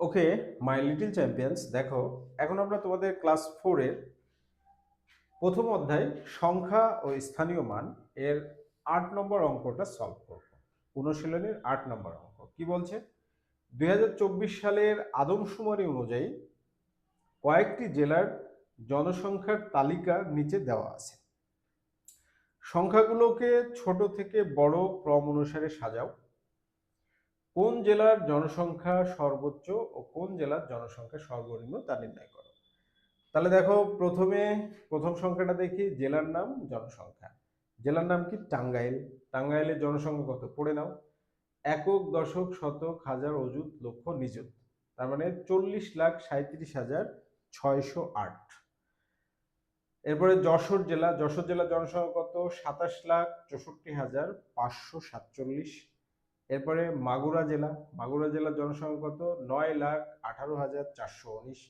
Okay my little champions দেখো, এখন আমরা তোমাদের ক্লাস ফোরের প্রথম অধ্যায় সংখ্যা ও স্থানীয় মান এর আট নম্বর অঙ্কটা সলভ করব। অনুশীলনের আট নম্বর অঙ্ক। কি বলছে? দু হাজার চব্বিশ সালের আদমশুমারি অনুযায়ী কয়েকটি জেলার জনসংখ্যার তালিকা নিচে দেওয়া আছে। সংখ্যাগুলোকে ছোট থেকে বড় ক্রম অনুসারে সাজাও। কোন জেলার জনসংখ্যা সর্বোচ্চ ও কোন জেলার জনসংখ্যা সর্বনিম্ন তা নির্ণয় করো। তাহলে দেখো, প্রথমে প্রথম সংখ্যাটা দেখি, জেলার নাম, জনসংখ্যা। জেলার নাম কি? টাঙ্গাইল। টাঙ্গাইলের জনসংখ্যা কত? পড়ে নাও। একক, দশক, শতক, হাজার, অযুত, লক্ষ, নিযুত। তার মানে চল্লিশ লাখ সাঁত্রিশ হাজার ছয়শো আট। এরপরে যশোর জেলা। যশোর জেলার জনসংখ্যা কত? সাতাশ লাখ চৌষট্টি হাজার পাঁচশো সাতচল্লিশ। এরপরে মাগুরা জেলা, মাগুরা জেলার জনসংখ্যা কত? নয় লাখ আঠারো হাজার চারশো উনিশ।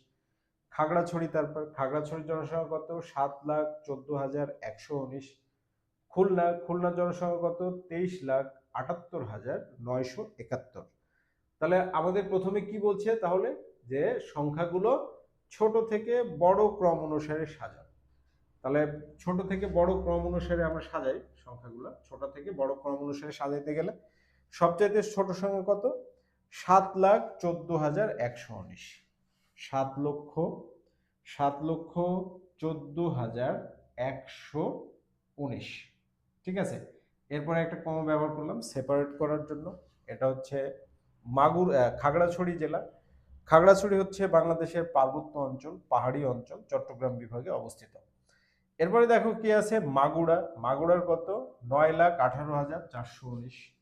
খাগড়াছড়ি তারপর, খাগড়াছড়ির জনসংখ্যা কত? সাত লাখ চোদ্দ হাজার একশো উনিশ। খুলনা খুলনার জনসংখ্যা কত? তেইশ লাখ আটাত্তর হাজার নয়শো একাত্তর। তাহলে আমাদের প্রথমে কি বলছে? তাহলে যে সংখ্যাগুলো ছোট থেকে বড় ক্রম অনুসারে সাজাও তাহলে ছোট থেকে বড় ক্রম অনুসারে আমরা সাজাই সংখ্যাগুলো। ছোট থেকে বড় ক্রম অনুসারে সাজাইতে গেলে সবচাইতে ছোট সংখ্যা কত? সাত লাখ চোদ্দ হাজার একশো উনিশ। সাত লক্ষ সাত লক্ষ চোদ্দ হাজার একশো উনিশ। ঠিক আছে? এরপরে একটা কম ব্যবহার করলাম সেপারেট করার জন্য। এটা হচ্ছে মাগুর খাগড়াছড়ি জেলা। খাগড়াছড়ি হচ্ছে বাংলাদেশের পার্বত্য অঞ্চল, পাহাড়ি অঞ্চল, চট্টগ্রাম বিভাগে অবস্থিত। এরপরে দেখো কি আছে? মাগুরা। মাগুরার কত? নয় লাখ আঠারো হাজার চারশো উনিশ।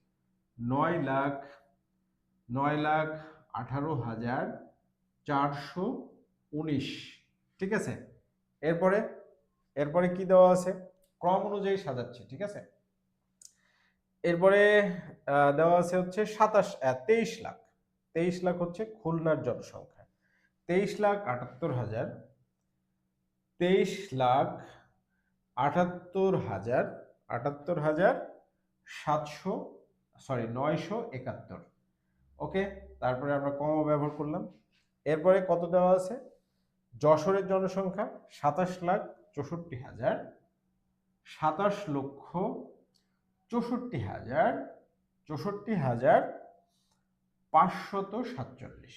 নয় লাখ নয় লাখ আঠারো হাজার চারশো উনিশ। ঠিক আছে? এরপরে এরপরে কি দেওয়া আছে? ক্রম অনুযায়ী সাজাচ্ছে, ঠিক আছে? এরপরে দেওয়া আছে হচ্ছে সাতাশ তেইশ লাখ। তেইশ লাখ হচ্ছে খুলনার জনসংখ্যা। তেইশ লাখ আটাত্তর হাজার, তেইশ লাখ আটাত্তর হাজার আটাত্তর হাজার সাতশো সরি নয়শো একাত্তর। ওকে তারপরে আমরা কম ব্যবহার করলাম। এরপরে কত দেওয়া আছে? যশোরের জনসংখ্যা সাতাশ লাখ চৌষট্টি হাজার সাতাশ লক্ষ চৌষট্টি হাজার চৌষট্টি হাজার পাঁচশত সাতচল্লিশ।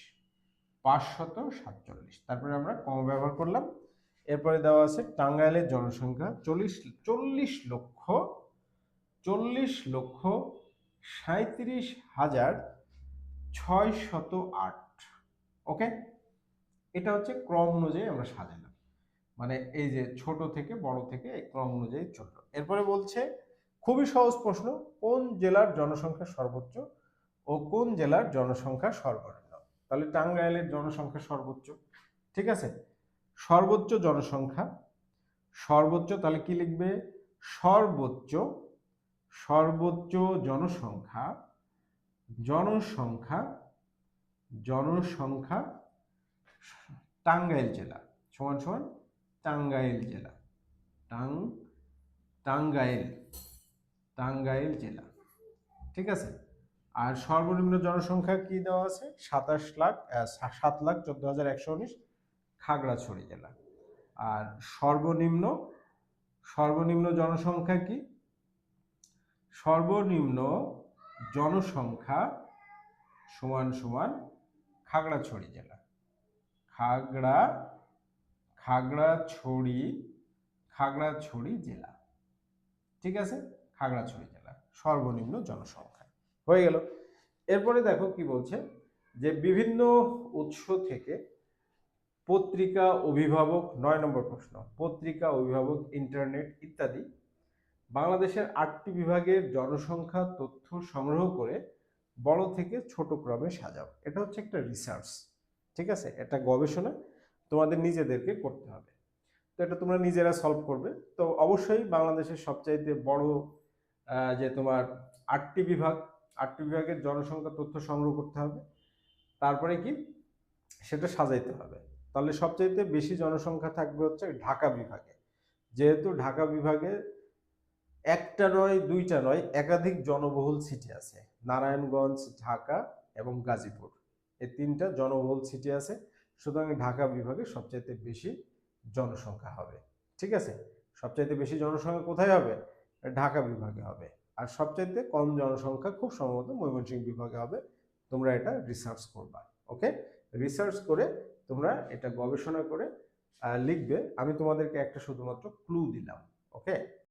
পাঁচশত সাতচল্লিশ। তারপরে আমরা কম ব্যবহার করলাম। এরপরে দেওয়া আছে টাঙ্গাইলের জনসংখ্যা চল্লিশ চল্লিশ লক্ষ চল্লিশ লক্ষ সাঁত্রিশ হাজার ছয় শত আট। ওকে? এটা হচ্ছে ক্রম অনুযায়ী আমরা সাজালাম। মানে এই যে ছোট থেকে বড় থেকে ক্রম অনুযায়ী চলল। এরপরে বলছে, খুবই সহজ প্রশ্ন, কোন জেলার জনসংখ্যা সর্বোচ্চ ও কোন জেলার জনসংখ্যা সর্বনিম্ন? তাহলে টাঙ্গাইলের জনসংখ্যা সর্বোচ্চ, ঠিক আছে? সর্বোচ্চ জনসংখ্যা, সর্বোচ্চ তাহলে কি লিখবে? সর্বোচ্চ সর্বোচ্চ জনসংখ্যা জনসংখ্যা জনসংখ্যা, টাঙ্গাইল জেলা, সমান সমান টাঙ্গাইল জেলা, টাং, টাঙ্গাইল টাঙ্গাইল জেলা, ঠিক আছে? আর সর্বনিম্ন জনসংখ্যা কি দেওয়া আছে? সাতাশ লাখ সাত লাখ চোদ্দ হাজার একশো উনিশ খাগড়াছড়ি জেলা। আর সর্বনিম্ন সর্বনিম্ন জনসংখ্যা কি? সর্বনিম্ন জনসংখ্যা সমান সমান খাগড়াছড়ি জেলা। খাগড়া, খাগড়াছড়ি খাগড়াছড়ি জেলা। ঠিক আছে? খাগড়াছড়ি জেলা। সর্বনিম্ন জনসংখ্যা। হয়ে গেল। এরপরে দেখো কি বলছে যে বিভিন্ন উৎস থেকে পত্রিকা অভিভাবক, নয় নম্বর প্রশ্ন, পত্রিকা অভিভাবক, ইন্টারনেট ইত্যাদি বাংলাদেশের আটটি বিভাগের জনসংখ্যা তথ্য সংগ্রহ করে বড় থেকে ছোট ক্রমে সাজাও। এটা হচ্ছে একটা রিসার্চ ঠিক আছে? এটা গবেষণা তোমাদের নিজেদেরকে করতে হবে। তো এটা তোমরা নিজেরা সলভ করবে। তো অবশ্যই বাংলাদেশের সবচাইতে বড় যে তোমার আটটি বিভাগ, আটটি বিভাগের জনসংখ্যা তথ্য সংগ্রহ করতে হবে। তারপরে কি? সেটা সাজাইতে হবে। তাহলে সবচাইতে বেশি জনসংখ্যা থাকবে হচ্ছে ঢাকা বিভাগে। যেহেতু ঢাকা বিভাগে একটা নয়, দুইটা নয়, একাধিক জনবহুল সিটি আছে। নারায়ণগঞ্জ, ঢাকা এবং গাজীপুর। এই তিনটা জনবহুল সিটি আছে। সুতরাং ঢাকা বিভাগে সবচাইতে বেশি জনসংখ্যা হবে। ঠিক আছে? সবচাইতে বেশি জনসংখ্যা কোথায় হবে? ঢাকা বিভাগে হবে। আর সবচাইতে কম জনসংখ্যা খুব সম্ভবত ময়মনসিংহ বিভাগে হবে। তোমরা এটা রিসার্চ করবা ওকে রিসার্চ করে তোমরা এটা গবেষণা করে লিখবে। আমি তোমাদেরকে একটা শুধুমাত্র ক্লু দিলাম ওকে